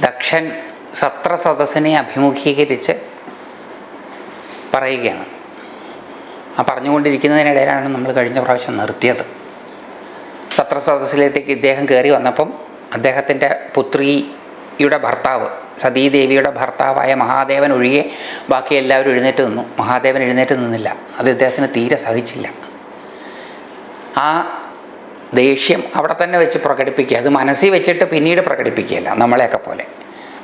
ദക്ഷൻ സത്രസദസ്സിനെ അഭിമുഖീകരിച്ച് പറയുകയാണ്. ആ പറഞ്ഞുകൊണ്ടിരിക്കുന്നതിനിടയിലാണ് നമ്മൾ കഴിഞ്ഞ പ്രാവശ്യം നിർത്തിയത്. സത്രസദസ്സിലേക്ക് ഇദ്ദേഹം കയറി വന്നപ്പം അദ്ദേഹത്തിന്റെ പുത്രിയുടെ ഭർത്താവ് സതീദേവിയുടെ ഭർത്താവായ മഹാദേവൻ ഒഴികെ ബാക്കി എല്ലാവരും എഴുന്നേറ്റ് നിന്നു. മഹാദേവൻ എഴുന്നേറ്റ് നിന്നില്ല. അത് ഇദ്ദേഹത്തിന് തീരെ സഹിച്ചില്ല. ആ ദേഷ്യം അവിടെ തന്നെ വെച്ച് പ്രകടിപ്പിക്കുക. അത് മനസ്സിൽ വെച്ചിട്ട് പിന്നീട് പ്രകടിപ്പിക്കുകയല്ല. നമ്മളെയൊക്കെ പോലെ.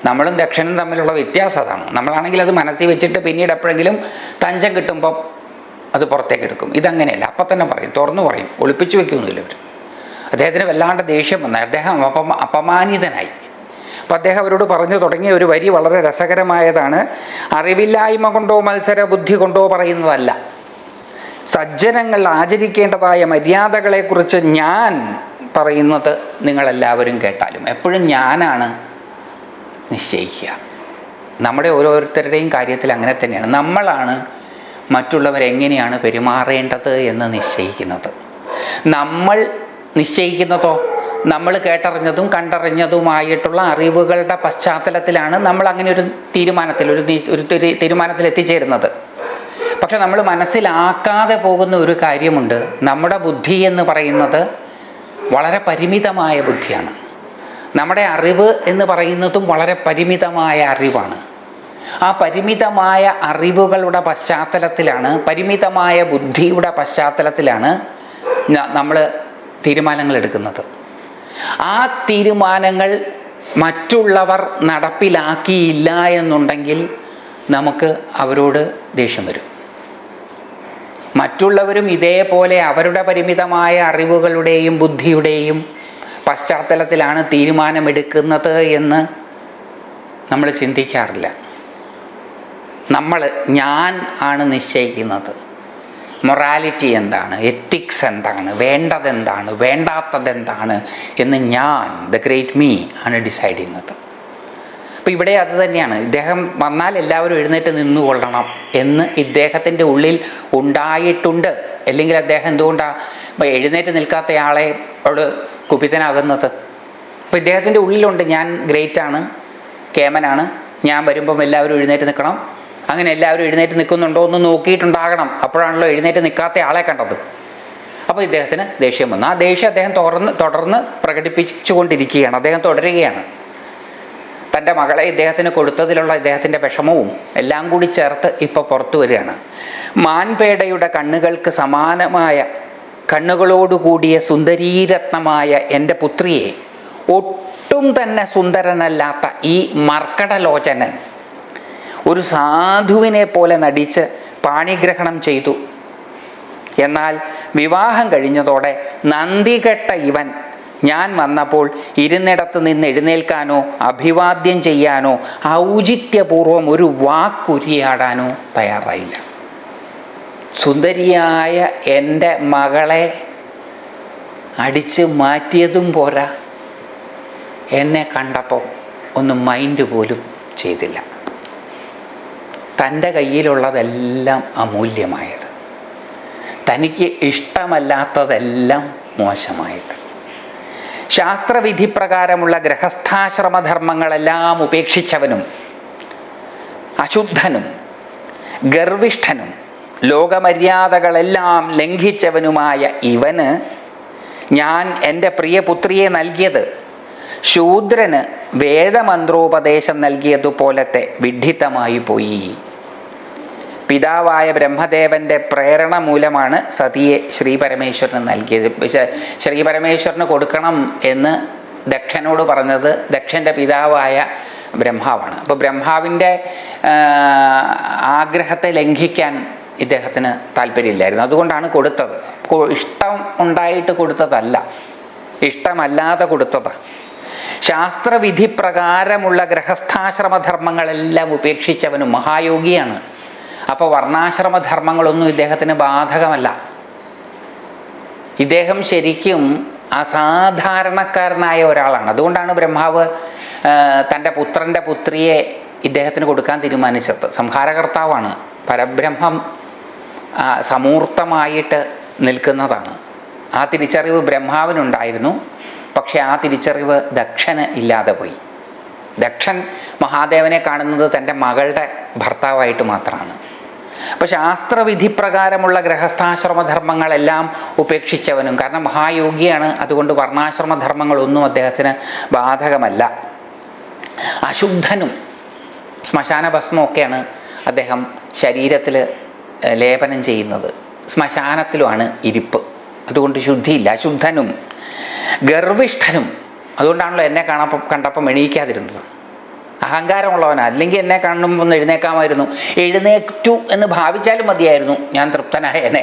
നമ്മളും ദക്ഷനും തമ്മിലുള്ള വ്യത്യാസം അതാണ്. നമ്മളാണെങ്കിൽ അത് മനസ്സിൽ വെച്ചിട്ട് പിന്നീട് എപ്പോഴെങ്കിലും തഞ്ചം കിട്ടുമ്പം അത് പുറത്തേക്ക് എടുക്കും. ഇതങ്ങനെയല്ല. അപ്പം തന്നെ പറയും. തുറന്നു പറയും. ഒളിപ്പിച്ചു വെക്കുന്നില്ല ഇവർ അദ്ദേഹത്തിന് വല്ലാണ്ട് ദേഷ്യം വന്ന. അദ്ദേഹം അപമ അപമാനിതനായി. അപ്പം അദ്ദേഹം അവരോട് പറഞ്ഞു തുടങ്ങിയ ഒരു വരി വളരെ രസകരമായതാണ്. അറിവില്ലായ്മ കൊണ്ടോ മത്സര ബുദ്ധി കൊണ്ടോ പറയുന്നതല്ല. സജ്ജനങ്ങൾ ആചരിക്കേണ്ടതായ മര്യാദകളെക്കുറിച്ച് ഞാൻ പറയുന്നത് നിങ്ങളെല്ലാവരും കേട്ടാലും എപ്പോഴും ഞാനാണ് നിശ്ചയിക്കുക. നമ്മുടെ ഓരോരുത്തരുടെയും കാര്യത്തിൽ അങ്ങനെ തന്നെയാണ്. നമ്മളാണ് മറ്റുള്ളവരെങ്ങനെയാണ് പെരുമാറേണ്ടത് എന്ന് നിശ്ചയിക്കുന്നത്. നമ്മൾ നിശ്ചയിക്കുന്നതോ നമ്മൾ കേട്ടറിഞ്ഞതും കണ്ടറിഞ്ഞതുമായിട്ടുള്ള അറിവുകളുടെ പശ്ചാത്തലത്തിലാണ് നമ്മൾ അങ്ങനെ ഒരു തീരുമാനത്തിൽ ഒരു ഒരു തീരുമാനത്തിൽ എത്തിച്ചേരുന്നത്. പക്ഷെ നമ്മൾ മനസ്സിലാക്കാതെ പോകുന്ന ഒരു കാര്യമുണ്ട്. നമ്മുടെ ബുദ്ധി എന്ന് പറയുന്നത് വളരെ പരിമിതമായ ബുദ്ധിയാണ്. നമ്മുടെ അറിവ് എന്ന് പറയുന്നതും വളരെ പരിമിതമായ അറിവാണ്. ആ പരിമിതമായ അറിവുകളുടെ പശ്ചാത്തലത്തിലാണ് പരിമിതമായ ബുദ്ധിയുടെ പശ്ചാത്തലത്തിലാണ് നമ്മൾ തീരുമാനങ്ങൾ എടുക്കുന്നത്. ആ തീരുമാനങ്ങൾ മറ്റുള്ളവർ നടപ്പിലാക്കിയില്ല എന്നുണ്ടെങ്കിൽ നമുക്ക് അവരോട് ദേഷ്യം വരും. മറ്റുള്ളവരും ഇതേപോലെ അവരുടെ പരിമിതമായ അറിവുകളുടെയും ബുദ്ധിയുടെയും പശ്ചാത്തലത്തിലാണ് തീരുമാനമെടുക്കുന്നത് എന്ന് നമ്മൾ ചിന്തിക്കാറില്ല. നമ്മൾ ഞാൻ ആണ് നിശ്ചയിക്കുന്നത്. മൊറാലിറ്റി എന്താണ്? എത്തിക്സ് എന്താണ്? വേണ്ടതെന്താണ്? വേണ്ടാത്തതെന്താണ്? എന്ന് ഞാൻ ദ ഗ്രേറ്റ് മീ ആണ് ഡിസൈഡ് ചെയ്യുന്നത്. അപ്പോൾ ഇവിടെ അത് തന്നെയാണ്. ഇദ്ദേഹം വന്നാൽ എല്ലാവരും എഴുന്നേറ്റ് നിന്നുകൊള്ളണം എന്ന് ഇദ്ദേഹത്തിന്റെ ഉള്ളിൽ ഉണ്ടായിട്ടുണ്ട്. അല്ലെങ്കിൽ അദ്ദേഹം എന്തുകൊണ്ടാണ് എഴുന്നേറ്റ് നിൽക്കാത്തയാളെ അവിടെ കുപിതനാകുന്നത്? അപ്പോൾ ഇദ്ദേഹത്തിന്റെ ഉള്ളിലുണ്ട്. ഞാൻ ഗ്രേറ്റ് ആണ്. കേമനാണ് ഞാൻ വരുമ്പം എല്ലാവരും എഴുന്നേറ്റ് നിൽക്കണം. അങ്ങനെ എല്ലാവരും എഴുന്നേറ്റ് നിൽക്കുന്നുണ്ടോ എന്ന് നോക്കിയിട്ടുണ്ടാകണം. അപ്പോഴാണല്ലോ എഴുന്നേറ്റ് നിൽക്കാത്ത ആളെ കണ്ടത്. അപ്പോൾ ഇദ്ദേഹത്തിന് ദേഷ്യം വന്നു. ആ ദേഷ്യം അദ്ദേഹം തുടർന്ന് തുടർന്ന് പ്രകടിപ്പിച്ചുകൊണ്ടിരിക്കുകയാണ്. അദ്ദേഹം തുടരുകയാണ്. തന്റെ മകളെ ഇദ്ദേഹത്തിന് കൊടുത്തതിലുള്ള ഇദ്ദേഹത്തിന്റെ വിഷമവും എല്ലാം കൂടി ചേർത്ത് ഇപ്പോൾ പുറത്തു വരികയാണ്. മാൻപേടയുടെ കണ്ണുകൾക്ക് സമാനമായ കണ്ണുകളോടുകൂടിയ സുന്ദരീരത്നമായ എന്റെ പുത്രിയെ ഒട്ടും തന്നെ സുന്ദരനല്ലാത്ത ഈ മർക്കടലോചനൻ ഒരു സാധുവിനെ പോലെ നടിച്ച് പാണിഗ്രഹണം ചെയ്തു. എന്നാൽ വിവാഹം കഴിഞ്ഞതോടെ നന്ദികെട്ട ഇവൻ ഞാൻ വന്നപ്പോൾ ഇരുന്നിടത്ത് നിന്ന് എഴുന്നേൽക്കാനോ അഭിവാദ്യം ചെയ്യാനോ ഔചിത്യപൂർവം ഒരു വാക്കുരിയാടാനോ തയ്യാറായില്ല. സുന്ദരിയായ എന്റെ മകളെ അടിച്ച് മാറ്റിയതും പോരാ. എന്നെ കണ്ടപ്പോൾ ഒന്ന് മൈൻഡ് പോലും ചെയ്തില്ല. തന്റെ കയ്യിലുള്ളതെല്ലാം അമൂല്യമായത്. തനിക്ക് ഇഷ്ടമല്ലാത്തതെല്ലാം മോശമായത്. ശാസ്ത്രവിധി പ്രകാരമുള്ള ഗൃഹസ്ഥാശ്രമധർമ്മങ്ങളെല്ലാം ഉപേക്ഷിച്ചവനും അശുദ്ധനും ഗർവിഷ്ഠനും ലോകമര്യാദകളെല്ലാം ലംഘിച്ചവനുമായ ഇവന് ഞാൻ എന്റെ പ്രിയ പുത്രിയെ നൽകിയത് ശൂദ്രന് വേദമന്ത്രോപദേശം നൽകിയതുപോലത്തെ വിഡ്ഢിത്തമായി പോയി. പിതാവായ ബ്രഹ്മദേവന്റെ പ്രേരണ മൂലമാണ് സതിയെ ശ്രീ പരമേശ്വരന് നൽകിയത്. ശ്രീ പരമേശ്വരന് കൊടുക്കണം എന്ന് ദക്ഷനോട് പറഞ്ഞത് ദക്ഷന്റെ പിതാവായ ബ്രഹ്മാവാണ്. അപ്പോൾ ബ്രഹ്മാവിന്റെ ആഗ്രഹത്തെ ലംഘിക്കാൻ ഇദ്ദേഹത്തിന് താല്പര്യമില്ലായിരുന്നു. അതുകൊണ്ടാണ് കൊടുത്തത്. ഇഷ്ടം ഉണ്ടായിട്ട് കൊടുത്തതല്ല. ഇഷ്ടമല്ലാതെ കൊടുത്തത്. ശാസ്ത്രവിധി പ്രകാരമുള്ള ഗ്രഹസ്ഥാശ്രമധർമ്മങ്ങളെല്ലാം ഉപേക്ഷിച്ചവനും മഹായോഗിയാണ്. അപ്പോൾ വർണാശ്രമ വർണാശ്രമധർമ്മങ്ങളൊന്നും ഇദ്ദേഹത്തിന് ബാധകമല്ല. ഇദ്ദേഹം ശരിക്കും അസാധാരണക്കാരനായ ഒരാളാണ്. അതുകൊണ്ടാണ് ബ്രഹ്മാവ് തന്റെ പുത്രന്റെ പുത്രിയെ ഇദ്ദേഹത്തിന് കൊടുക്കാൻ തീരുമാനിച്ചത്. സംഹാരകർത്താവാണ്. പരബ്രഹ്മം സമൂർത്തമായിട്ട് നിൽക്കുന്നതാണ്. ആ തിരിച്ചറിവ് ബ്രഹ്മാവിനുണ്ടായിരുന്നു. പക്ഷെ ആ തിരിച്ചറിവ് ദക്ഷന് ഇല്ലാതെ പോയി. ദക്ഷൻ മഹാദേവനെ കാണുന്നത് തന്റെ മകളുടെ ഭർത്താവായിട്ട് മാത്രമാണ്. അപ്പോൾ ശാസ്ത്രവിധി പ്രകാരമുള്ള ഗ്രഹസ്ഥാശ്രമധർമ്മങ്ങളെല്ലാം ഉപേക്ഷിച്ചവനും. കാരണം മഹായോഗിയാണ്. അതുകൊണ്ട് വർണാശ്രമധർമ്മങ്ങളൊന്നും അദ്ദേഹത്തിന് ബാധകമല്ല. അശുദ്ധനും ശ്മശാന ഭസ്മമൊക്കെയാണ് അദ്ദേഹം ശരീരത്തിൽ ലേപനം ചെയ്യുന്നത്. ശ്മശാനത്തിലുമാണ് ഇരിപ്പ്. അതുകൊണ്ട് ശുദ്ധിയില്ല. അശുദ്ധനും ഗർവിഷ്ഠനും. അതുകൊണ്ടാണല്ലോ എന്നെ കാണപ്പം കണ്ടപ്പം എണീക്കാതിരുന്നത്. അഹങ്കാരമുള്ളവനാ. അല്ലെങ്കിൽ എന്നെ കാണുമ്പോൾ ഒന്ന് എഴുന്നേക്കാമായിരുന്നു. എഴുന്നേറ്റു എന്ന് ഭാവിച്ചാലും മതിയായിരുന്നു. ഞാൻ തൃപ്തനായനെ.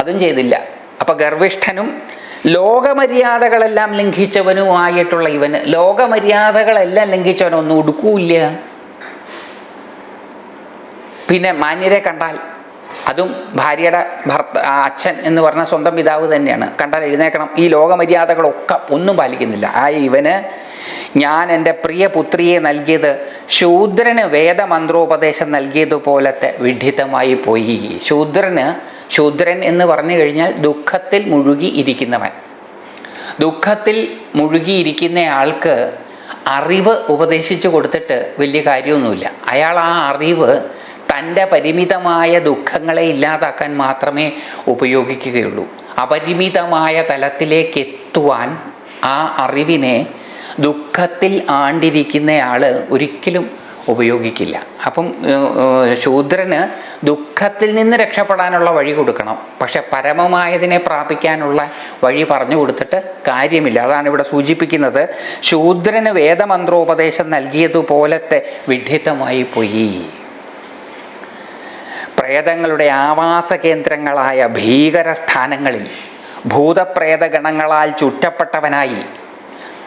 അതും ചെയ്തില്ല. അപ്പോൾ ഗർവിഷ്ഠനും ലോകമര്യാദകളെല്ലാം ലംഘിച്ചവനുമായിട്ടുള്ള ഇവന്. ലോകമര്യാദകളെല്ലാം ലംഘിച്ചവനൊന്നും ഉടുക്കൂല്ല പിന്നെ മാന്യരെ കണ്ടാൽ അതും ഭാര്യയുടെ ഭർത്ത അച്ഛൻ എന്ന് പറഞ്ഞ സ്വന്തം പിതാവ് തന്നെയാണ്. കണ്ടാൽ എഴുന്നേക്കണം ഈ ലോകമര്യാദകളൊക്കെ ഒന്നും പാലിക്കുന്നില്ല. ആ ഇവന് ഞാൻ എന്റെ പ്രിയ പുത്രിയെ നൽകിയത് ശൂദ്രന് വേദമന്ത്രോപദേശം നൽകിയതുപോലത്തെ വിഡിതമായി പോയി. ശൂദ്രന് ശൂദ്രൻ എന്ന് പറഞ്ഞു കഴിഞ്ഞാൽ ദുഃഖത്തിൽ മുഴുകി ഇരിക്കുന്നവൻ. ദുഃഖത്തിൽ മുഴുകിയിരിക്കുന്ന ആൾക്ക് അറിവ് ഉപദേശിച്ചു കൊടുത്തിട്ട് വലിയ കാര്യമൊന്നുമില്ല. അയാൾ ആ അറിവ് തന്റെ പരിമിതമായ ദുഃഖങ്ങളെ ഇല്ലാതാക്കാൻ മാത്രമേ ഉപയോഗിക്കുകയുള്ളൂ. അപരിമിതമായ തലത്തിലേക്ക് എത്തുവാൻ ആ അറിവിനെ ദുഃഖത്തിൽ ആണ്ടിരിക്കുന്നയാൾ ഒരിക്കലും ഉപയോഗിക്കില്ല. അപ്പം ശൂദ്രന് ദുഃഖത്തിൽ നിന്ന് രക്ഷപ്പെടാനുള്ള വഴി കൊടുക്കണം. പക്ഷെ പരമമായതിനെ പ്രാപിക്കാനുള്ള വഴി പറഞ്ഞു കൊടുത്തിട്ട് കാര്യമില്ല. അതാണ് ഇവിടെ സൂചിപ്പിക്കുന്നത്. ശൂദ്രന് വേദമന്ത്രോപദേശം നൽകിയതുപോലത്തെ വിഡിത്തമായി പോയി. പ്രേതങ്ങളുടെ ആവാസ കേന്ദ്രങ്ങളായ ഭീകരസ്ഥാനങ്ങളിൽ ഭൂതപ്രേതഗണങ്ങളാൽ ചുറ്റപ്പെട്ടവനായി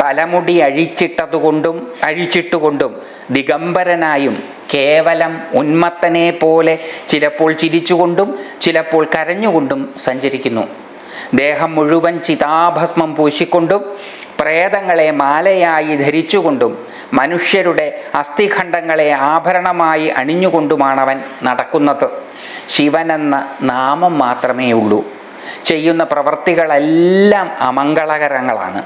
തലമുടി അഴിച്ചിട്ടതുകൊണ്ടും അഴിച്ചിട്ടുകൊണ്ടും ദിഗംബരനായും കേവലം ഉന്മത്തനെ പോലെ ചിലപ്പോൾ ചിരിച്ചുകൊണ്ടും ചിലപ്പോൾ കരഞ്ഞുകൊണ്ടും സഞ്ചരിക്കുന്നു. ദേഹം മുഴുവൻ ചിതാഭസ്മം പൂശിക്കൊണ്ടും പ്രേതങ്ങളെ മാലയായി ധരിച്ചുകൊണ്ടും മനുഷ്യരുടെ അസ്ഥിഖണ്ഡങ്ങളെ ആഭരണമായി അണിഞ്ഞുകൊണ്ടുമാണവൻ നടക്കുന്നത്. ശിവനെന്ന നാമം മാത്രമേ ഉള്ളൂ. ചെയ്യുന്ന പ്രവർത്തികളെല്ലാം അമംഗളകരങ്ങളാണ്.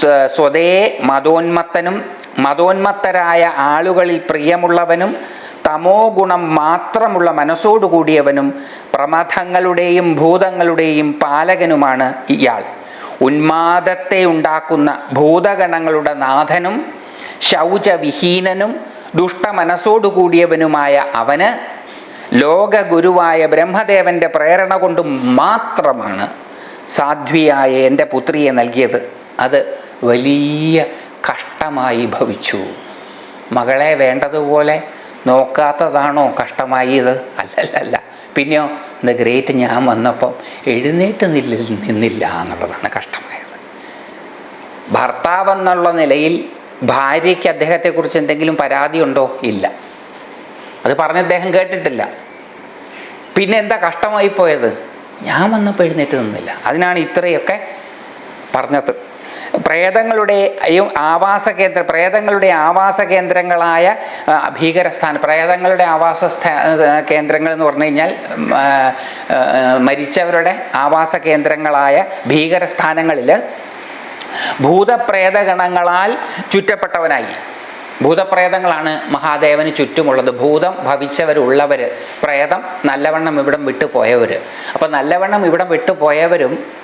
സ്വ- സ്വതേ മതോന്മത്തനും മതോന്മത്തരായ ആളുകളിൽ പ്രിയമുള്ളവനും തമോ ഗുണം മാത്രമുള്ള മനസ്സോടുകൂടിയവനും പ്രമഥങ്ങളുടെയും ഭൂതങ്ങളുടെയും പാലകനുമാണ് ഇയാൾ. ഉന്മാദത്തെ ഉണ്ടാക്കുന്ന ഭൂതഗണങ്ങളുടെ നാഥനും ശൗചവിഹീനനും ദുഷ്ടമനസ്സോടുകൂടിയവനുമായ അവന് ലോകഗുരുവായ ബ്രഹ്മദേവന്റെ പ്രേരണ കൊണ്ട് മാത്രമാണ് സാധ്വിയായ എന്റെ പുത്രിയെ നൽകിയത്. അത് വലിയ കഷ്ടമായി ഭവിച്ചു. മകളെ വേണ്ടതുപോലെ നോക്കാത്തതാണോ കഷ്ടമായത് അല്ലല്ലല്ല. പിന്നെയോ ദ ഗ്രേറ്റ് ഞാൻ വന്നപ്പം എഴുന്നേറ്റ് നില്ല നിന്നില്ല എന്നുള്ളതാണ് കഷ്ടമായത്. ഭർത്താവെന്നുള്ള നിലയിൽ ഭാര്യയ്ക്ക് അദ്ദേഹത്തെക്കുറിച്ച് എന്തെങ്കിലും പരാതി ഉണ്ടോ ഇല്ല. അത് പറഞ്ഞ് അദ്ദേഹം കേട്ടിട്ടില്ല. പിന്നെ എന്താ കഷ്ടമായി പോയത് ഞാൻ വന്നപ്പോൾ എഴുന്നേറ്റ് നിന്നില്ല. അതിനാണ് ഇത്രയൊക്കെ പറഞ്ഞത്. പ്രേതങ്ങളുടെയും ആവാസ കേന്ദ്ര പ്രേതങ്ങളുടെ ആവാസ കേന്ദ്രങ്ങളായ ഭീകരസ്ഥാന പ്രേതങ്ങളുടെ ആവാസ കേന്ദ്രങ്ങൾ എന്ന് പറഞ്ഞു കഴിഞ്ഞാൽ മരിച്ചവരുടെ ആവാസ കേന്ദ്രങ്ങളായ ഭീകരസ്ഥാനങ്ങളിൽ ഭൂതപ്രേതഗണങ്ങളാൽ ചുറ്റപ്പെട്ടവനായി. ഭൂതപ്രേതങ്ങളാണ് മഹാദേവന് ചുറ്റുമുള്ളത്. ഭൂതം ഭവിച്ചവരുള്ളവർ പ്രേതം നല്ലവണ്ണം ഇവിടം വിട്ടുപോയവർ അപ്പം നല്ലവണ്ണം ഇവിടം വിട്ടു പോയവരും ആഹ്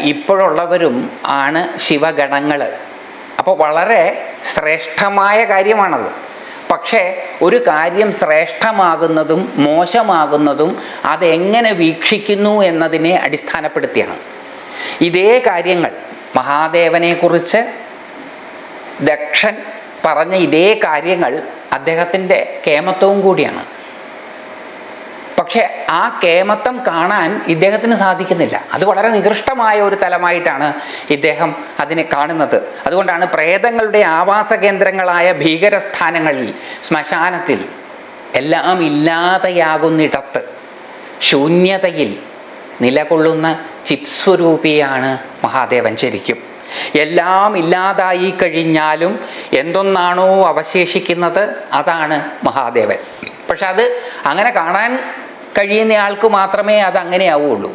ഇപ്പോഴുള്ളവരും ആണ് ശിവഗണങ്ങൾ അപ്പോൾ വളരെ ശ്രേഷ്ഠമായ കാര്യമാണത്. പക്ഷേ ഒരു കാര്യം ശ്രേഷ്ഠമാകുന്നതും മോശമാകുന്നതും അതെങ്ങനെ വീക്ഷിക്കുന്നു എന്നതിനെ അടിസ്ഥാനപ്പെടുത്തിയാണ്. ഇതേ കാര്യങ്ങൾ മഹാദേവനെക്കുറിച്ച് ദക്ഷൻ പറഞ്ഞ ഇതേ കാര്യങ്ങൾ അദ്ദേഹത്തിന്റെ കേമത്വവും കൂടിയാണ്. പക്ഷെ ആ കേമത്വം കാണാൻ ഇദ്ദേഹത്തിന് സാധിക്കുന്നില്ല. അത് വളരെ നികൃഷ്ടമായ ഒരു തലമായിട്ടാണ് ഇദ്ദേഹം അതിനെ കാണുന്നത്. അതുകൊണ്ടാണ് പ്രേതങ്ങളുടെ ആവാസ കേന്ദ്രങ്ങളായ ഭീകരസ്ഥാനങ്ങളിൽ ശ്മശാനത്തിൽ എല്ലാം ഇല്ലാതെയാകുന്നിടത്ത് ശൂന്യതയിൽ നിലകൊള്ളുന്ന ചിത്സ്വരൂപിയാണ് മഹാദേവൻ ശരിക്കും. എല്ലാം ഇല്ലാതായി കഴിഞ്ഞാലും എന്തൊന്നാണോ അവശേഷിക്കുന്നത് അതാണ് മഹാദേവൻ. പക്ഷെ അത് അങ്ങനെ കാണാൻ കഴിയുന്ന ആൾക്ക് മാത്രമേ അത് അങ്ങനെ ആവുകയുള്ളൂ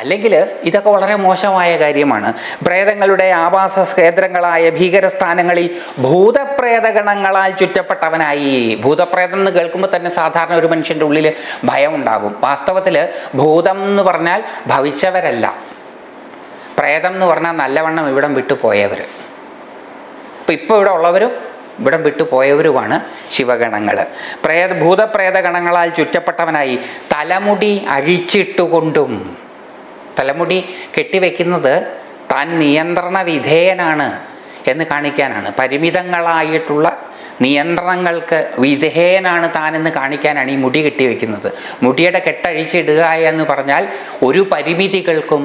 അല്ലെങ്കിൽ ഇതൊക്കെ വളരെ മോശമായ കാര്യമാണ്. പ്രേതങ്ങളുടെ ആവാസ കേന്ദ്രങ്ങളായ ഭീകരസ്ഥാനങ്ങളിൽ ഭൂതപ്രേതഗണങ്ങളാൽ ചുറ്റപ്പെട്ടവനായി. ഭൂതപ്രേതം എന്ന് കേൾക്കുമ്പോൾ തന്നെ സാധാരണ ഒരു മനുഷ്യന്റെ ഉള്ളിൽ ഭയം ഉണ്ടാകും വാസ്തവത്തിൽ ഭൂതം എന്ന് പറഞ്ഞാൽ ഭവിച്ചവരല്ല. പ്രേതം എന്ന് പറഞ്ഞാൽ നല്ലവണ്ണം ഇവിടം വിട്ടുപോയവർ ഇപ്പം ഇപ്പോൾ ഇവിടെ ഉള്ളവരും ഇവിടം വിട്ടു പോയവരുമാണ് ശിവഗണങ്ങൾ പ്രേത ഭൂതപ്രേതഗണങ്ങളാൽ ചുറ്റപ്പെട്ടവനായി തലമുടി അഴിച്ചിട്ടുകൊണ്ടും തലമുടി കെട്ടിവെക്കുന്നത് താൻ നിയന്ത്രണ വിധേയനാണ് എന്ന് കാണിക്കാനാണ്. പരിമിതങ്ങളായിട്ടുള്ള നിയന്ത്രണങ്ങൾക്ക് വിധേയനാണ് താനെന്ന് കാണിക്കാനാണ് ഈ മുടി കെട്ടിവെക്കുന്നത്. മുടിയുടെ കെട്ടഴിച്ചിടുക എന്ന് പറഞ്ഞാൽ ഒരു പരിമിതികൾക്കും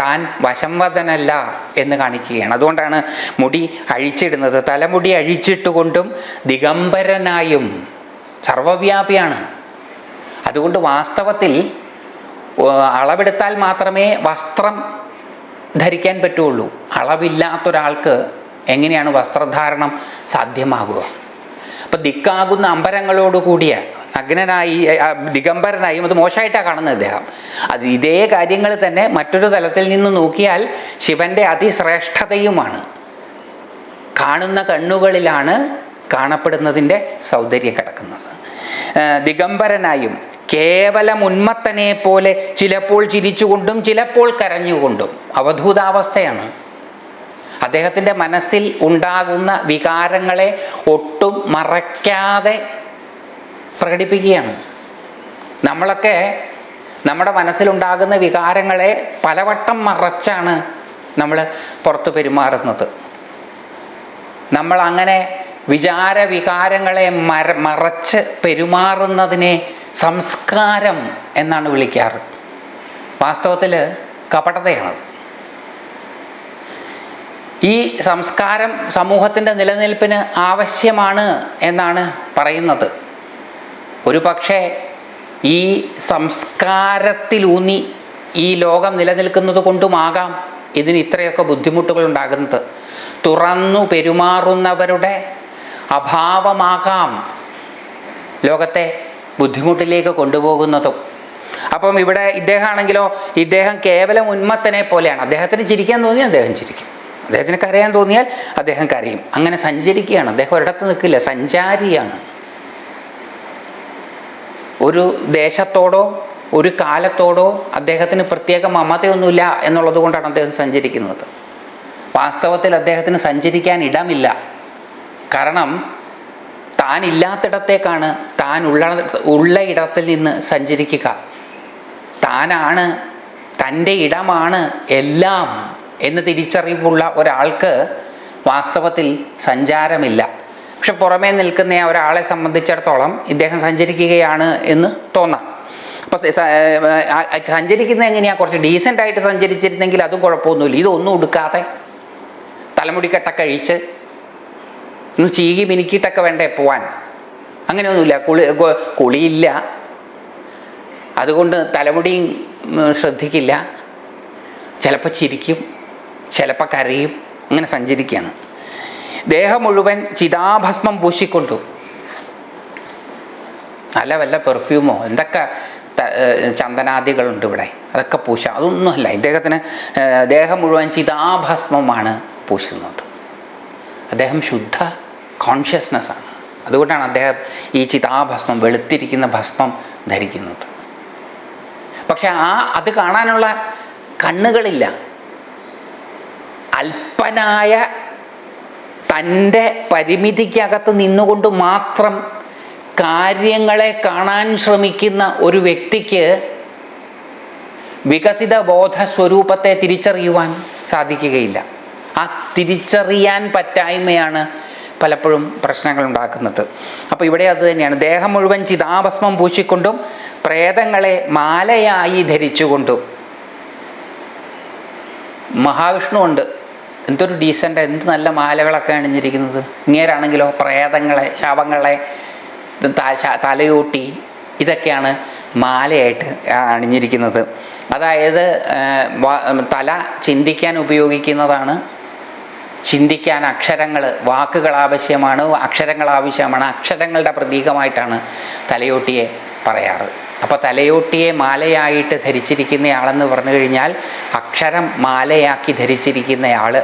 താൻ വശംവദനല്ല എന്ന് കാണിക്കുകയാണ്. അതുകൊണ്ടാണ് മുടി അഴിച്ചിടുന്നത്. തലമുടി അഴിച്ചിട്ടുകൊണ്ടും ദിഗംബരനായും സർവവ്യാപിയാണ്. അതുകൊണ്ട് വാസ്തവത്തിൽ അളവെടുത്താൽ മാത്രമേ വസ്ത്രം ധരിക്കാൻ പറ്റുള്ളൂ. അളവില്ലാത്തൊരാൾക്ക് എങ്ങനെയാണ് വസ്ത്രധാരണം സാധ്യമാകുക അപ്പം ദിക്കാകുന്ന അമ്പരങ്ങളോട് കൂടിയ നഗ്നനായി ആ, ദിഗംബരനായും അത് മോശമായിട്ടാണ് കാണുന്നത് അദ്ദേഹം അത് ഇതേ കാര്യങ്ങൾ തന്നെ മറ്റൊരു തലത്തിൽ നിന്ന് നോക്കിയാൽ ശിവന്റെ അതിശ്രേഷ്ഠതയുമാണ്. കാണുന്ന കണ്ണുകളിലാണ് കാണപ്പെടുന്നതിന്റെ സൗന്ദര്യം കിടക്കുന്നത്. ദിഗംബരനായും കേവലം ഉന്മത്തനെ പോലെ ചിലപ്പോൾ ചിരിച്ചുകൊണ്ടും ചിലപ്പോൾ കരഞ്ഞുകൊണ്ടും അവധൂതാവസ്ഥയാണ്. അദ്ദേഹത്തിന്റെ മനസ്സിൽ ഉണ്ടാകുന്ന വികാരങ്ങളെ ഒട്ടും മറയ്ക്കാതെ പ്രകടിപ്പിക്കുകയാണ്. നമ്മളൊക്കെ നമ്മുടെ മനസ്സിലുണ്ടാകുന്ന വികാരങ്ങളെ പലവട്ടം മറച്ചാണ് നമ്മൾ പുറത്തു പെരുമാറുന്നത്. നമ്മൾ അങ്ങനെ വിചാര വികാരങ്ങളെ മര മറച്ച് പെരുമാറുന്നതിനെ സംസ്കാരം എന്നാണ് വിളിക്കാറ്. വാസ്തവത്തിൽ കപടതയാണത്. ഈ സംസ്കാരം സമൂഹത്തിന്റെ നിലനിൽപ്പിന് ആവശ്യമാണ് എന്നാണ് പറയുന്നത്. ഒരു പക്ഷേ ഈ സംസ്കാരത്തിലൂന്നി ഈ ലോകം നിലനിൽക്കുന്നത് കൊണ്ടുമാകാം ഇതിന് ഇത്രയൊക്കെ ബുദ്ധിമുട്ടുകൾ ഉണ്ടാകുന്നത് തുറന്നു പെരുമാറുന്നവരുടെ അഭാവമാകാം ലോകത്തെ ബുദ്ധിമുട്ടിലേക്ക് കൊണ്ടുപോകുന്നതും. അപ്പം ഇവിടെ ഇദ്ദേഹമാണെങ്കിലോ ഇദ്ദേഹം കേവലം ഉന്മത്തനെ പോലെയാണ്. അദ്ദേഹത്തിന് ചിരിക്കാൻ തോന്നിയാൽ അദ്ദേഹം ചിരിക്കും. അദ്ദേഹത്തിന് കരയാൻ തോന്നിയാൽ അദ്ദേഹം കരയും. അങ്ങനെ സഞ്ചരിക്കുകയാണ്. അദ്ദേഹം ഒരിടത്ത് നിൽക്കില്ല. സഞ്ചാരിയാണ്. ഒരു ദേശത്തോടോ ഒരു കാലത്തോടോ അദ്ദേഹത്തിന് പ്രത്യേക മമതയൊന്നുമില്ല എന്നുള്ളത് കൊണ്ടാണ് അദ്ദേഹം സഞ്ചരിക്കുന്നത്. വാസ്തവത്തിൽ അദ്ദേഹത്തിന് സഞ്ചരിക്കാൻ ഇടമില്ല. കാരണം താൻ ഇല്ലാത്തിടത്തേക്കാണ് താൻ ഉള്ള ഉള്ള ഇടത്തിൽ നിന്ന് സഞ്ചരിക്കുക. താനാണ് തന്റെ ഇടമാണ് എല്ലാം എന്ന് തിരിച്ചറിവുള്ള ഒരാൾക്ക് വാസ്തവത്തിൽ സഞ്ചാരമില്ല. പക്ഷെ പുറമേ നിൽക്കുന്ന ഒരാളെ സംബന്ധിച്ചിടത്തോളം ഇദ്ദേഹം സഞ്ചരിക്കുകയാണ് എന്ന് തോന്നാം. അപ്പോൾ സഞ്ചരിക്കുന്ന എങ്ങനെയാണ് കുറച്ച് ഡീസന്റ് ആയിട്ട് സഞ്ചരിച്ചിരുന്നെങ്കിൽ അതും കുഴപ്പമൊന്നുമില്ല. ഇതൊന്നും ഉടുക്കാതെ തലമുടി കെട്ട കഴിച്ച് ഒന്ന് ചീകി മിനുക്കിയിട്ടൊക്കെ വേണ്ടേ പോവാൻ? അങ്ങനെയൊന്നുമില്ല. കുളി കുളിയില്ല. അതുകൊണ്ട് തലമുടിയും ശ്രദ്ധിക്കില്ല. ചിലപ്പോൾ ചിരിക്കും. ചിലപ്പോൾ കരയും. അങ്ങനെ സഞ്ചരിക്കുകയാണ്. ദേഹം മുഴുവൻ ചിതാഭസ്മം പൂശിക്കൊണ്ടു. നല്ല വല്ല പെർഫ്യൂമോ എന്തൊക്കെ ചന്ദനാദികളുണ്ട് ഇവിടെ? അതൊക്കെ പൂശ. അതൊന്നുമല്ല. ഇദ്ദേഹത്തിന് ദേഹം മുഴുവൻ ചിതാഭസ്മമാണ് പൂശുന്നത്. അദ്ദേഹം ശുദ്ധ കോൺഷ്യസ്നെസ്സാണ് അതുകൊണ്ടാണ് അദ്ദേഹം ഈ ചിതാഭസ്മം വെളുത്തിരിക്കുന്ന ഭസ്മം ധരിക്കുന്നത്. പക്ഷെ ആ അത് കാണാനുള്ള കണ്ണുകളില്ല. അല്പനായ തന്റെ പരിമിതിക്കകത്ത് നിന്നുകൊണ്ട് മാത്രം കാര്യങ്ങളെ കാണാൻ ശ്രമിക്കുന്ന ഒരു വ്യക്തിക്ക് വികസിത ബോധ സ്വരൂപത്തെ തിരിച്ചറിയുവാൻ സാധിക്കുകയില്ല. ആ തിരിച്ചറിയാൻ പറ്റായ്മയാണ് പലപ്പോഴും പ്രശ്നങ്ങൾ ഉണ്ടാക്കുന്നത് അപ്പോൾ ഇവിടെ അത് തന്നെയാണ്. ദേഹം മുഴുവൻ ചിതാഭസ്മം പൂശിക്കൊണ്ടും പ്രേതങ്ങളെ മാലയായി ധരിച്ചുകൊണ്ടും മഹാവിഷ്ണു ഉണ്ട്. എന്തൊരു ഡീസന്റ് എന്ത് നല്ല മാലകളൊക്കെ അണിഞ്ഞിരിക്കുന്നത്. ഇങ്ങേരാണെങ്കിലോ പ്രേതങ്ങളെ ശവങ്ങളെ തലയൂട്ടി ഇതൊക്കെയാണ് മാലയായിട്ട് അണിഞ്ഞിരിക്കുന്നത്. അതായത് തല ചിന്തിക്കാൻ ഉപയോഗിക്കുന്നതാണ് ചിന്തിക്കാൻ അക്ഷരങ്ങൾ വാക്കുകൾ ആവശ്യമാണ് അക്ഷരങ്ങൾ ആവശ്യമാണ് അക്ഷരങ്ങളുടെ പ്രതീകമായിട്ടാണ് തലയോട്ടിയെ പറയാറ്. അപ്പോൾ തലയോട്ടിയെ മാലയായിട്ട് ധരിച്ചിരിക്കുന്നയാളെന്ന് പറഞ്ഞു കഴിഞ്ഞാൽ അക്ഷരം മാലയാക്കി ധരിച്ചിരിക്കുന്നയാൾ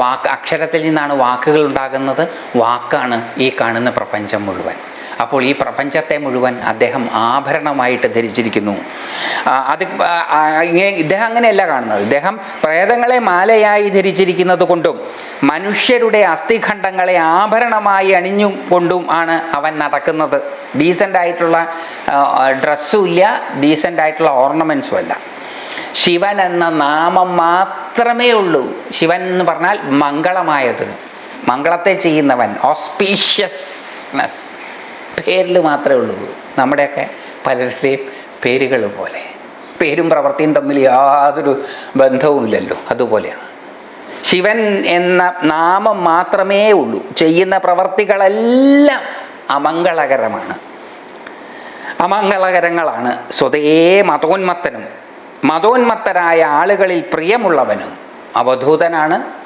വാക്ക് അക്ഷരത്തിൽ നിന്നാണ് വാക്കുകൾ ഉണ്ടാകുന്നത്. വാക്കാണ് ഈ കാണുന്ന പ്രപഞ്ചം മുഴുവൻ. അപ്പോൾ ഈ പ്രപഞ്ചത്തെ മുഴുവൻ അദ്ദേഹം ആഭരണമായിട്ട് ധരിച്ചിരിക്കുന്നു. അത് ഇദ്ദേഹം അങ്ങനെയല്ല കാണുന്നത്. ഇദ്ദേഹം പ്രേതങ്ങളെ മാലയായി ധരിച്ചിരിക്കുന്നത് കൊണ്ടും മനുഷ്യരുടെ അസ്ഥിഖണ്ഡങ്ങളെ ആഭരണമായി അണിഞ്ഞുകൊണ്ടും ആണ് അവൻ നടക്കുന്നത്. ഡീസന്റ് ആയിട്ടുള്ള ഡ്രസ്സും ഇല്ല ഡീസന്റ് ആയിട്ടുള്ള ഓർണമെൻസും അല്ല. ശിവൻ എന്ന നാമം മാത്രമേ ഉള്ളൂ. ശിവൻ എന്ന് പറഞ്ഞാൽ മംഗളമായത്. മംഗളത്തെ ചെയ്യുന്നവൻ. ഓസ്പീഷ്യസ്നെസ് പേരിൽ മാത്രമേ ഉള്ളൂ. നമ്മുടെയൊക്കെ പലരുടെയും പേരുകൾ പോലെ. പേരും പ്രവൃത്തിയും തമ്മിൽ യാതൊരു ബന്ധവുമില്ലല്ലോ. അതുപോലെയാണ്. ശിവൻ എന്ന നാമം മാത്രമേ ഉള്ളൂ. ചെയ്യുന്ന പ്രവർത്തികളെല്ലാം അമംഗളകരമാണ്. അമംഗളകരങ്ങളാണ്. സ്വതേ മതോന്മത്തനും. മതോന്മത്തരായ ആളുകളിൽ പ്രിയമുള്ളവനും അവധൂതനാണ്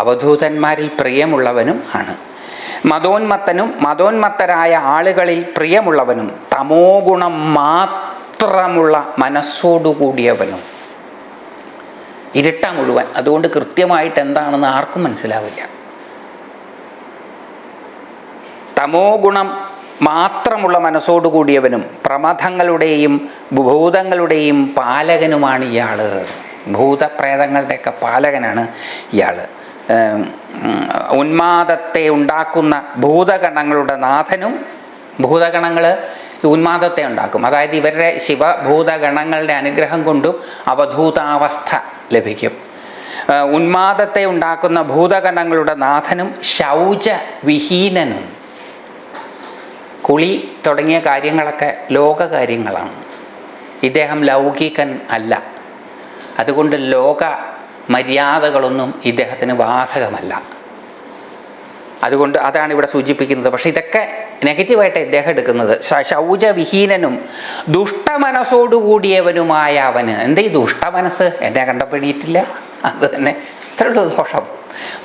അവധൂതന്മാരിൽ പ്രിയമുള്ളവനും ആണ്. മതോന്മത്തനും മതോന്മത്തരായ ആളുകളിൽ പ്രിയമുള്ളവനും തമോ ഗുണം മാത്രമുള്ള മനസ്സോടുകൂടിയവനും ഇരുട്ട മുഴുവൻ. അതുകൊണ്ട് കൃത്യമായിട്ട് എന്താണെന്ന് ആർക്കും മനസ്സിലാവില്ല. തമോ ഗുണം മാത്രമുള്ള മനസ്സോടുകൂടിയവനും പ്രമഥങ്ങളുടെയും ഭൂതങ്ങളുടെയും പാലകനുമാണ് ഇയാൾ. ഭൂതപ്രേതങ്ങളുടെയൊക്കെ പാലകനാണ് ഉം, ഉന്മാദത്തെ ഉണ്ടാക്കുന്ന ഭൂതഗണങ്ങളുടെ നാഥനും ഭൂതഗണങ്ങൾ ഉന്മാദത്തെ ഉണ്ടാക്കും. അതായത് ഇവരുടെ ശിവഭൂതഗണങ്ങളുടെ അനുഗ്രഹം കൊണ്ടും അവധൂതാവസ്ഥ ലഭിക്കും. ഉന്മാദത്തെ ഉണ്ടാക്കുന്ന ഭൂതഗണങ്ങളുടെ നാഥനും ശൗച വിഹീനനും കുളി തുടങ്ങിയ കാര്യങ്ങളൊക്കെ ലോകകാര്യങ്ങളാണ്. ഇദ്ദേഹം ലൗകികൻ അല്ല. അതുകൊണ്ട് ലോക മര്യാദകളൊന്നും ഇദ്ദേഹത്തിന് ബാധകമല്ല. അതുകൊണ്ട് അതാണ് ഇവിടെ സൂചിപ്പിക്കുന്നത്. പക്ഷെ ഇതൊക്കെ നെഗറ്റീവായിട്ട് ഇദ്ദേഹം എടുക്കുന്നത്. ശൗചവിഹീനനും ദുഷ്ടമനസ്സോടുകൂടിയവനുമായ അവന്. എന്താ ദുഷ്ടമനസ്സ്? എന്നെ കണ്ടപ്പെടിയിട്ടില്ല അത് തന്നെ ഇത്രയുള്ളൂ ദോഷം.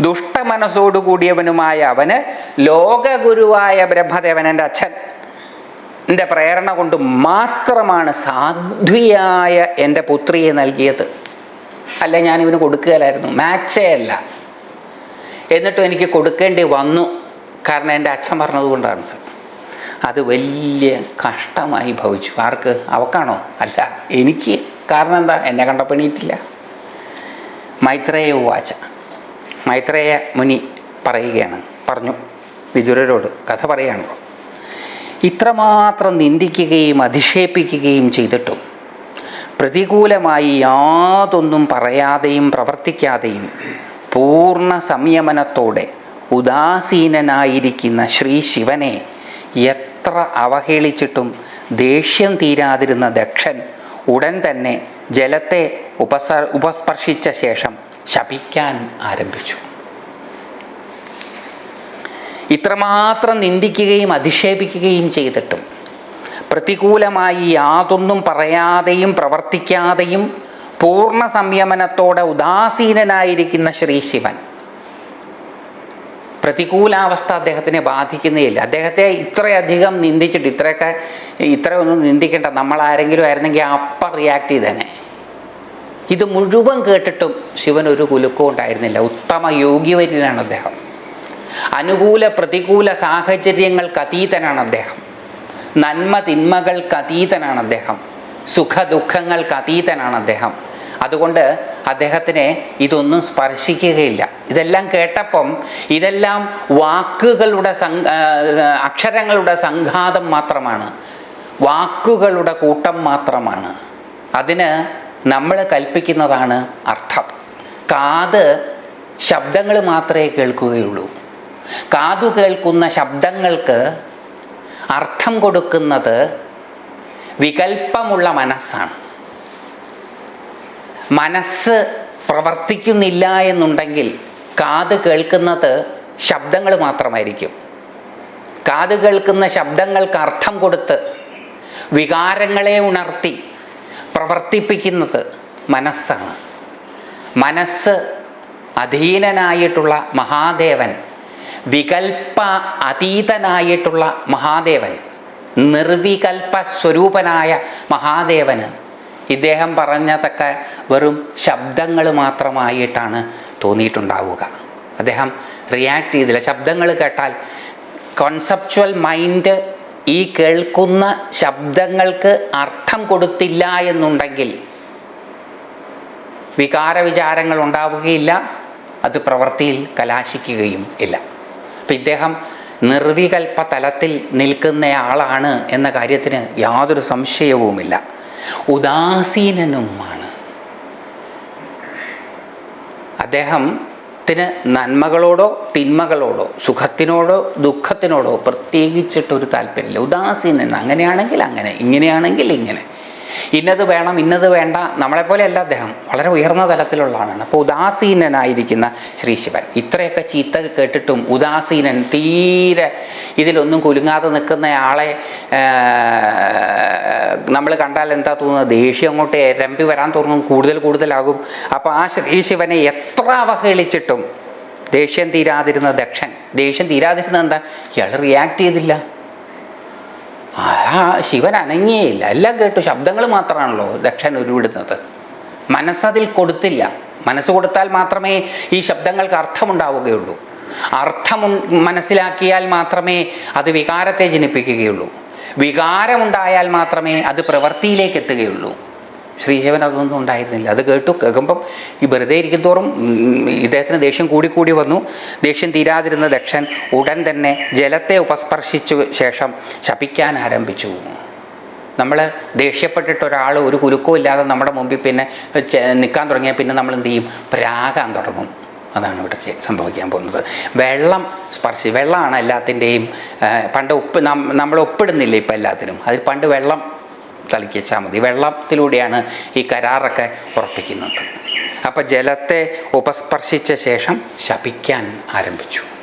ദുഷ്ടമനസ്സോടുകൂടിയവനുമായ അവന് ലോകഗുരുവായ ബ്രഹ്മദേവൻ എന്റെ അച്ഛൻ എന്റെ പ്രേരണ കൊണ്ട് മാത്രമാണ് സാധ്വിയായ എന്റെ പുത്രിയെ നൽകിയത്. അല്ല ഞാൻ ഇവന് കൊടുക്കുകയില്ലായിരുന്നു മാച്ചേ അല്ല. എന്നിട്ടും എനിക്ക് കൊടുക്കേണ്ടി വന്നു. കാരണം എന്റെ അച്ഛൻ പറഞ്ഞതുകൊണ്ടാണ് സർ അത് വലിയ കഷ്ടമായി ഭവിച്ചു. ആർക്ക്? അവക്കാണോ? അല്ല എനിക്ക്. കാരണം എന്താ? എന്നെ കണ്ടപ്പണിയിട്ടില്ല മൈത്രേയ വാച മൈത്രേയ മുനി പറയുകയാണ്. പറഞ്ഞു. വിദുരരോട് കഥ പറയുകയാണല്ലോ. ഇത്രമാത്രം നിന്ദിക്കുകയും അധിക്ഷേപിക്കുകയും ചെയ്തിട്ടും പ്രതികൂലമായി യാതൊന്നും പറയാതെയും പ്രവർത്തിക്കാതെയും പൂർണ സംയമനത്തോടെ ഉദാസീനനായിരിക്കുന്ന ശ്രീ ശിവനെ എത്ര അവഹേളിച്ചിട്ടും ദേഷ്യം തീരാതിരുന്ന ദക്ഷൻ ഉടൻ തന്നെ ജലത്തെ ഉപസ ഉപസ്പർശിച്ച ശേഷം ശപിക്കാൻ ആരംഭിച്ചു. ഇത്രമാത്രം നിന്ദിക്കുകയും അധിക്ഷേപിക്കുകയും ചെയ്തിട്ടും പ്രതികൂലമായി യാതൊന്നും പറയാതെയും പ്രവർത്തിക്കാതെയും പൂർണ സംയമനത്തോടെ ഉദാസീനനായിരിക്കുന്ന ശ്രീ ശിവൻ. പ്രതികൂലാവസ്ഥ അദ്ദേഹത്തിനെ ബാധിക്കുന്നേയില്ല. അദ്ദേഹത്തെ ഇത്രയധികം നിന്ദിച്ചിട്ട് ഇത്രയൊക്കെ ഇത്രയൊന്നും നിന്ദിക്കേണ്ട നമ്മൾ ആരെങ്കിലും ആയിരുന്നെങ്കിൽ അപ്പ റിയാക്ട് ചെയ്തേനെ. ഇത് മുഴുവൻ കേട്ടിട്ടും ശിവൻ ഒരു കുലുക്കവും ഉണ്ടായിരുന്നില്ല. ഉത്തമ യോഗ്യവര്യനാണ് അദ്ദേഹം. അനുകൂല പ്രതികൂല സാഹചര്യങ്ങൾക്ക് അതീതനാണ് അദ്ദേഹം. നന്മ തിന്മകൾക്ക് അതീതനാണ് അദ്ദേഹം. സുഖ ദുഃഖങ്ങൾക്ക് അതീതനാണ് അദ്ദേഹം. അതുകൊണ്ട് അദ്ദേഹത്തിനെ ഇതൊന്നും സ്പർശിക്കുകയില്ല. ഇതെല്ലാം കേട്ടപ്പം ഇതെല്ലാം വാക്കുകളുടെ അക്ഷരങ്ങളുടെ സംഘാതം മാത്രമാണ്. വാക്കുകളുടെ കൂട്ടം മാത്രമാണ്. അതിന് നമ്മൾ കൽപ്പിക്കുന്നതാണ് അർത്ഥം. കാത് ശബ്ദങ്ങൾ മാത്രമേ കേൾക്കുകയുള്ളൂ. കാതു കേൾക്കുന്ന ശബ്ദങ്ങൾക്ക് അർത്ഥം കൊടുക്കുന്നത് വികൽപ്പമുള്ള മനസ്സാണ്. മനസ്സ് പ്രവർത്തിക്കുന്നില്ല എന്നുണ്ടെങ്കിൽ കാത് കേൾക്കുന്നത് ശബ്ദങ്ങൾ മാത്രമായിരിക്കും. കാത് കേൾക്കുന്ന ശബ്ദങ്ങൾക്ക് അർത്ഥം കൊടുത്ത് വികാരങ്ങളെ ഉണർത്തി പ്രവർത്തിപ്പിക്കുന്നത് മനസ്സാണ്. മനസ്സ് അധീനനായിട്ടുള്ള മഹാദേവൻ വികൽപ്പ അതീതനായിട്ടുള്ള മഹാദേവൻ നിർവികൽപ്പ സ്വരൂപനായ മഹാദേവന് ഇദ്ദേഹം പറഞ്ഞതൊക്കെ വെറും ശബ്ദങ്ങൾ മാത്രമായിട്ടാണ് തോന്നിയിട്ടുണ്ടാവുക. അദ്ദേഹം റിയാക്ട് ചെയ്തില്ല. ശബ്ദങ്ങൾ കേട്ടാൽ കോൺസെപ്ച്വൽ മൈൻഡ് ഈ കേൾക്കുന്ന ശബ്ദങ്ങൾക്ക് അർത്ഥം കൊടുത്തില്ല എന്നുണ്ടെങ്കിൽ വികാര വിചാരങ്ങൾ ഉണ്ടാവുകയില്ല അത് പ്രവൃത്തിയിൽ കലാശിക്കുകയും ഇല്ല. അപ്പം ഇദ്ദേഹം നിർവികൽപ്പ തലത്തിൽ നിൽക്കുന്നയാളാണ് എന്ന കാര്യത്തിന് യാതൊരു സംശയവുമില്ല. ഉദാസീനനുമാണ്. അദ്ദേഹത്തിന് നന്മകളോടോ തിന്മകളോടോ സുഖത്തിനോടോ ദുഃഖത്തിനോടോ പ്രത്യേകിച്ചിട്ടൊരു താല്പര്യമില്ല. ഉദാസീനൻ അങ്ങനെയാണെങ്കിൽ അങ്ങനെ ഇങ്ങനെയാണെങ്കിൽ ഇങ്ങനെ. ഇന്നത് വേണം ഇന്നത് വേണ്ട നമ്മളെപ്പോലെയല്ല അദ്ദേഹം. വളരെ ഉയർന്ന തലത്തിലുള്ള ആളാണ്. അപ്പോൾ ഉദാസീനനായിരിക്കുന്ന ശ്രീ ശിവൻ. ഇത്രയൊക്കെ ചീത്ത കേട്ടിട്ടും ഉദാസീനൻ തീരെ ഇതിലൊന്നും കുലുങ്ങാതെ നിൽക്കുന്നയാളെ നമ്മൾ കണ്ടാൽ എന്താ തോന്നുന്നത്? ദേഷ്യം അങ്ങോട്ട് രമ്പി വരാൻ തുടങ്ങും കൂടുതൽ കൂടുതലാകും. അപ്പോൾ ആ ശ്രീ ശിവനെ എത്ര അവഹേളിച്ചിട്ടും ദേഷ്യം തീരാതിരുന്ന ദക്ഷൻ. ദേഷ്യം തീരാതിരുന്ന എന്താ? ഇയാൾ റിയാക്ട് ചെയ്തില്ല. ആ ശിവൻ അനങ്ങിയേയില്ല എല്ലാം കേട്ടു. ശബ്ദങ്ങൾ മാത്രമാണല്ലോ ദക്ഷൻ ഉരുവിടുന്നത്. മനസ്സതിൽ കൊടുത്തില്ല. മനസ്സ് കൊടുത്താൽ മാത്രമേ ഈ ശബ്ദങ്ങൾക്ക് അർത്ഥമുണ്ടാവുകയുള്ളൂ. അർത്ഥം മനസ്സിലാക്കിയാൽ മാത്രമേ അത് വികാരത്തെ ജനിപ്പിക്കുകയുള്ളൂ. വികാരമുണ്ടായാൽ മാത്രമേ അത് പ്രവൃത്തിയിലേക്ക് എത്തുകയുള്ളൂ. ശ്രീശിവൻ അതൊന്നും ഉണ്ടായിരുന്നില്ല. അത് കേട്ടു കേൾക്കുമ്പം ഈ വെറുതെ ഇരിക്കും തോറും ഉം, ഇദ്ദേഹത്തിന് ദേഷ്യം കൂടിക്കൂടി വന്നു. ദേഷ്യം തീരാതിരുന്ന ദക്ഷൻ ഉടൻ തന്നെ ജലത്തെ ഉപസ്പർശിച്ച ശേഷം ശപിക്കാൻ ആരംഭിച്ചു. നമ്മൾ ദേഷ്യപ്പെട്ടിട്ട് ഒരാൾ ഒരു കുലുക്കവും ഇല്ലാതെ നമ്മുടെ മുമ്പിൽ പിന്നെ നിൽക്കാൻ തുടങ്ങിയാൽ പിന്നെ നമ്മൾ എന്ത് ചെയ്യും? പ്രാകാൻ തുടങ്ങും. അതാണ് ഇവിടെ സംഭവിക്കാൻ പോകുന്നത്. വെള്ളം സ്പർശി വെള്ളമാണ് എല്ലാത്തിന്റെയും പണ്ട് ഉപ്പ് നമ്മൾ ഒപ്പിടുന്നില്ല ഇപ്പം എല്ലാത്തിനും? അതിൽ പണ്ട് വെള്ളം തളിക്കിച്ചാൽ മതി. വെള്ളത്തിലൂടെയാണ് ഈ കരാറൊക്കെ ഉറപ്പിക്കുന്നത്. അപ്പം ജലത്തെ ഉപസ്പർശിച്ച ശേഷം ശപിക്കാൻ ആരംഭിച്ചു.